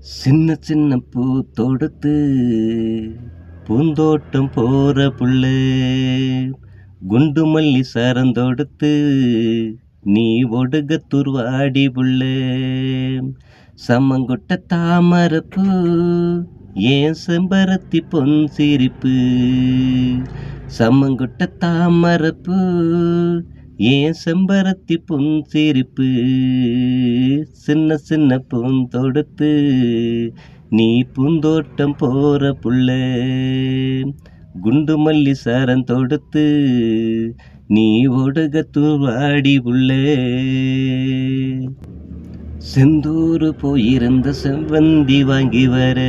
சின்ன சின்ன பூ தொடுத்து பூந்தோட்டம் போற புள்ளே. குண்டு மல்லி சரந்தொடுத்து நீ ஒடுக துருவாடி புள்ளே. சமங்கொட்ட தாமரப்பூ ஏன் செம்பருத்தி பொன் சிரிப்பு? சமங்கொட்ட தாமரப்பூ ஏன் செம்பருத்தி புன் சிரிப்பு சின்ன சின்ன பூந்தொடுத்து நீ பூந்தோட்டம் போற புள்ளே குண்டு மல்லி சரம் தொடுத்து நீ ஒடுக தூவாடி உள்ளே. செந்தூர் போயிருந்த செவ்வந்தி வாங்கி வர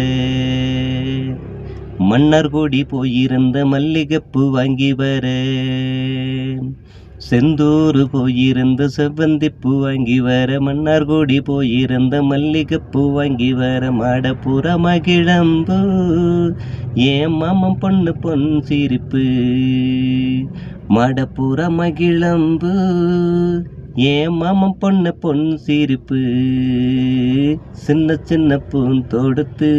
மன்னர் கொடி போயிருந்த மல்லிகைப்பூ வாங்கி வர. செந்தூர் போயிருந்த செவ்வந்தி வாங்கி வர மன்னார்குடி போயிருந்த மல்லிகைப்பூ வாங்கி வர மாடப்புற மகிழம்பு. ஏன் மாமன் பொண்ணு பொன் சிரிப்பு? மாடப்புற மகிழம்பு. ஏன் மாமன் பொண்ணு பொன் சிரிப்பு சின்ன சின்ன பூந்தொடுத்து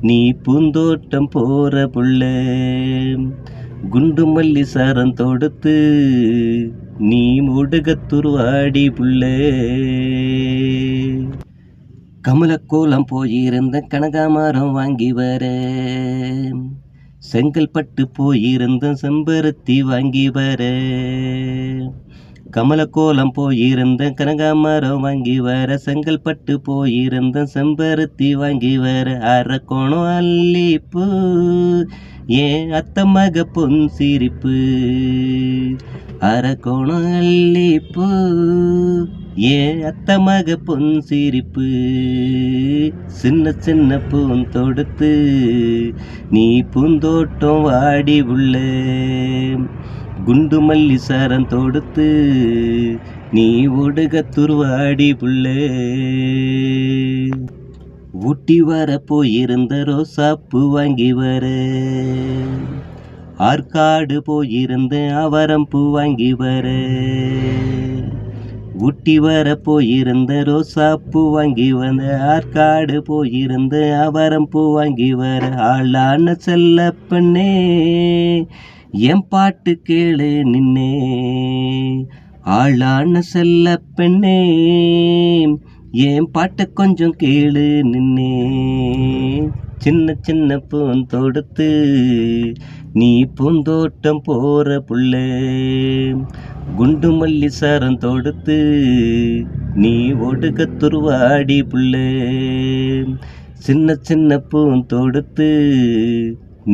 நீ பூந்தோட்டம் போற புள்ள குண்டு மல்லி சாரம் தொடுத்து நீ முடுகத்துருவாடி புள்ளே. கமலக்கோலம் போயிருந்த கனகாமரம் வாங்கி வர செங்கல்பட்டு போயிருந்த செம்பருத்தி வாங்கி வர. கமலக்கோலம் போயிருந்த கனகாமரம் வாங்கி வர செங்கல்பட்டு போயிருந்த செம்பருத்தி வாங்கி வர அரக்கோணம் அல்லிப்பூ ஏன் அத்த மக பொன் சிரிப்பு? அரக்கோணம் அல்லிப்பூ ஏன் அத்த மக பொன் சிரிப்பு? சின்ன சின்ன பூன் தொடுத்து நீ பூந்தோட்டம் வாடி உள்ளே. குண்டு மல்லி சாரம் தொடுத்து நீ ஒடுக துருவாடி புள்ளே. ஊட்டி வர போயிருந்த ரோசாப்பூ வாங்கி வர. ஆற்காடு போயிருந்த அவரம் பூ வாங்கி வர. ஊட்டி வர போயிருந்த ரோசாப்பூ வாங்கி வந்த ஆற்காடு போயிருந்த அவரம் பூ வாங்கி வர. ஆளான செல்ல பெண்ணே என் பாட்டு கேளு நின்னே. ஆளான செல்ல பெண்ணே. என் பாட்டை கொஞ்சம் கேளு நின்னே. சின்ன சின்ன பூன் தொடுத்து நீ பூந்தோட்டம் போற புள்ளே. குண்டு மல்லி சாரம் தொடுத்து நீ ஒடுக்க துருவாடி புள்ளே. சின்ன சின்ன பூன் தொடுத்து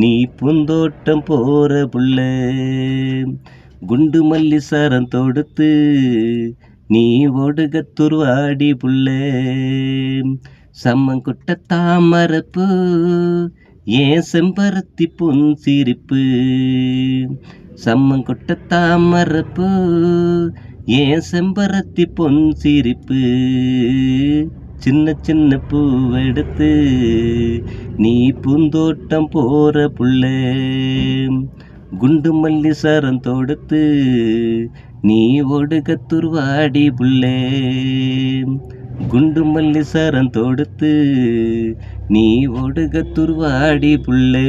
நீ பூந்தோட்டம் போற புள்ள. குண்டு மல்லி சாரம் தொடுத்து நீ ஒடுக துருவாடி புள்ள. சம்மங்குட்ட தாமரப்பு ஏன் செம்பருத்தி பொன் சிரிப்பு. சம்மங்குட்ட தாமரப்பு ஏன் செம்பருத்தி பொன் சிரிப்பு. சின்ன சின்ன பூவெடுத்து நீ பூந்தோட்டம் போற புள்ளே குண்டு மல்லி சரம் தொடுத்து நீ ஒடுக துருவாடி புள்ளே குண்டு மல்லி சரம் தொடுத்து நீ ஒடுக துருவாடி புள்ளே.